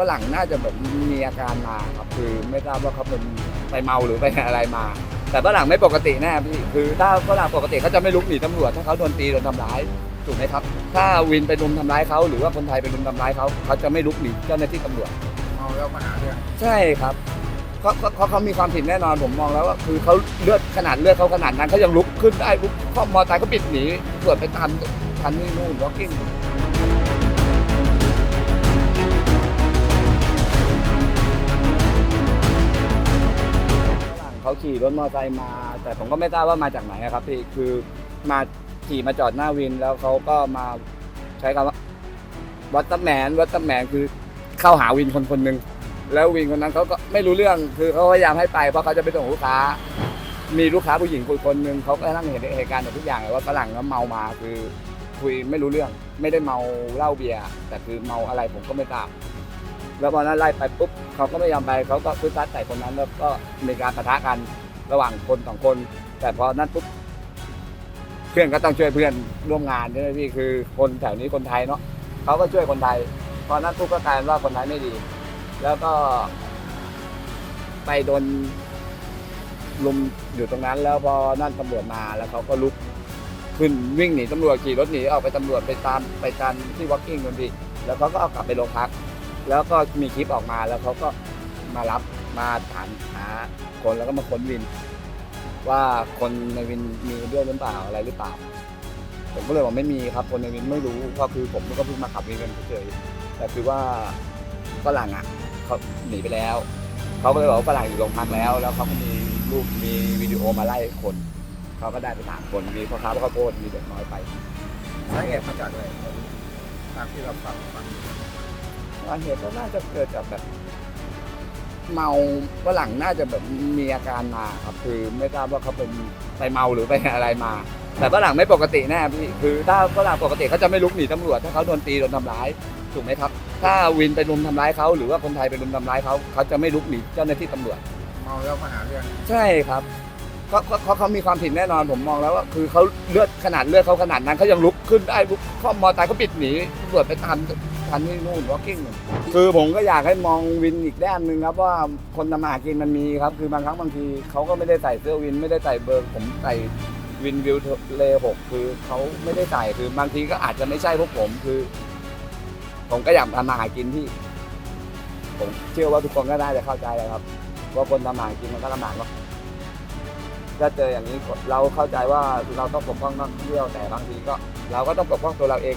ฝรั่งน่าจะแบบมีอาการมาครับคือไม่ทราบว่าเขาเป็นไปเมาหรือไปอะไรมา แต่ฝรั่งไม่ปกติแน่พี่คือถ้าฝรั่งปกติเขาจะไม่ลุกหนีตำรวจถ้าเขาโดนตีโดนทำร้ายถูกไหมครับ ถ้าวินไปรุมทำร้ายเขาหรือว่าคนไทยไปรุมทำร้ายเขาเขาจะไม่ลุกหนีเจ้าหน้าที่ตำรวจเมาแล้วมาหาเรื่องใช่ครับเขาเขาเขาเขามีความผิดแน่นอนผมมองแล้วว่าคือเขาเลือดขนาดเลือดเขาขนาดนั้นเขายังลุกขึ้นได้ลุกข้อมมอเตอร์ไซค์เขาปิดหนีตรวจไปตามทันนี่นู่น walking ฝรั่ง เขาขี่รถมอเตอร์ไซค์มา แต่ผมก็ไม่ทราบว่ามาจากไหนอะครับพี่คือมาขี่มาจอดหน้าวินแล้วเขาก็มาใช้คำว่าวัตเตอร์แมนวัตเตอร์แมนคือเข้าหาวินคนคนหนึ่งแล้ววินคนนั้นเขาก็ไม่รู้เรื่องคือเขาพยายามให้ไปเพราะเขาจะไปส่งลูกค้า มีลูกค้าผู้หญิงคนคนหนึ่งเขาก็นั่งเห็นเหตุการณ์หมดทุกอย่างเลยว่าฝรั่งก็เมามาคือคุยไม่รู้เรื่อง ไม่ได้เมาเหล้าเบียร์แต่คือเมาอะไรผมก็ไม่ทราบ แล้วพอนั้นไล่ไปปุ๊บเขาก็ไม่ยอมไปเขาก็พึ่งซัดใส่คนนั้นแล้วก็มีการปะทะกันระหว่างคนสองคน แต่พอนั้นปุ๊บเพื่อนก็ต้องช่วยเพื่อนร่วมงานใช่ไหมพี่คือคนแถวนี้คนไทยเนาะเขาก็ช่วยคนไทยพอนั้นปุ๊บก็กลายเป็นว่าคนไทยไม่ดี แล้วก็ ไปโดนลุมอยู่ตรงนั้น แล้วพอนั่นตำรวจมาแล้วเขาก็ลุกขึ้นวิ่งหนีตำรวจขี่รถหนีออกไปตำรวจไปตามไปตามที่วอล์กกิ้งคนพี่แล้วเขาก็เอากลับไปโรงพัก แล้วก็มีคลิปออกมาแล้วเขาก็มารับมาถามหาคนแล้วก็มาค้นวิน ว่าคนในวินมีด้วยหรือเปล่าอะไรหรือเปล่า ผมก็เลยบอกไม่มีครับคนในวินไม่รู้ก็คือผมก็เพิ่งมาขับวินกันเฉยๆแต่คือว่าฝรั่งอะเขาหนีไปแล้วเขาก็เลยบอกว่าฝรั่งอยู่โรงพักแล้ว แล้วเขาก็มีรูปมีวิดีโอมาไล่คนเขาก็ได้ไปสามคนมีพ่อค้าพ่อโพดมีเด็กน้อยไปสาเหตุมาจากอะไรตามที่เราฟังฟัง สาเหตุก็น่าจะเกิดจากแบบ เมาฝรั่งน่าจะแบบมีอาการมาครับ คือไม่ทราบว่าเขาเป็นไปเมาหรือไปอะไรมา แต่ฝรั่งไม่ปกติแน่พี่คือถ้าฝรั่งปกติเขาจะไม่ลุกหนีตำรวจถ้าเขาโดนตีโดนทำร้ายถูกไหมครับ ถ้าวินไปรุมทำร้ายเขาหรือว่าคนไทยไปรุมทำร้ายเขาเขาจะไม่ลุกหนีเจ้าหน้าที่ตำรวจ เมาแล้วมาหาเรื่องใช่ครับเขาเขาเขาเขามีความผิดแน่นอนผมมองแล้วว่าคือเขาเลือดขนาดเลือดเขาขนาดนั้นเขายังลุกขึ้นได้ลุกข้อมมอเตอร์ไซค์เขาปิดหนีตำรวจไปตาม ทันที่นู่น walking คือผมก็อยากให้มองวินอีกด้านหนึ่งครับว่าคนทำมาหากินมันมีครับ คือบางครั้งบางทีเขาก็ไม่ได้ใส่เสื้อวินไม่ได้ใส่เบอร์ผมใส่วินวิวเลหกคือเขาไม่ได้ใส่คือบางทีก็อาจจะไม่ใช่พวกผมคือ ผมก็อยากทำมาหากินที่ ผมเชื่อว่าทุกคนก็น่าจะเข้าใจแหละครับว่าคนทำมาหากินมันก็ลำบากเนาถ้าเจออย่างนี้เราเข้าใจว่าเราต้องปกป้องนักท่องเที่ยวแต่บางทีก็ เราก็ต้องปกป้องตัวเราเอง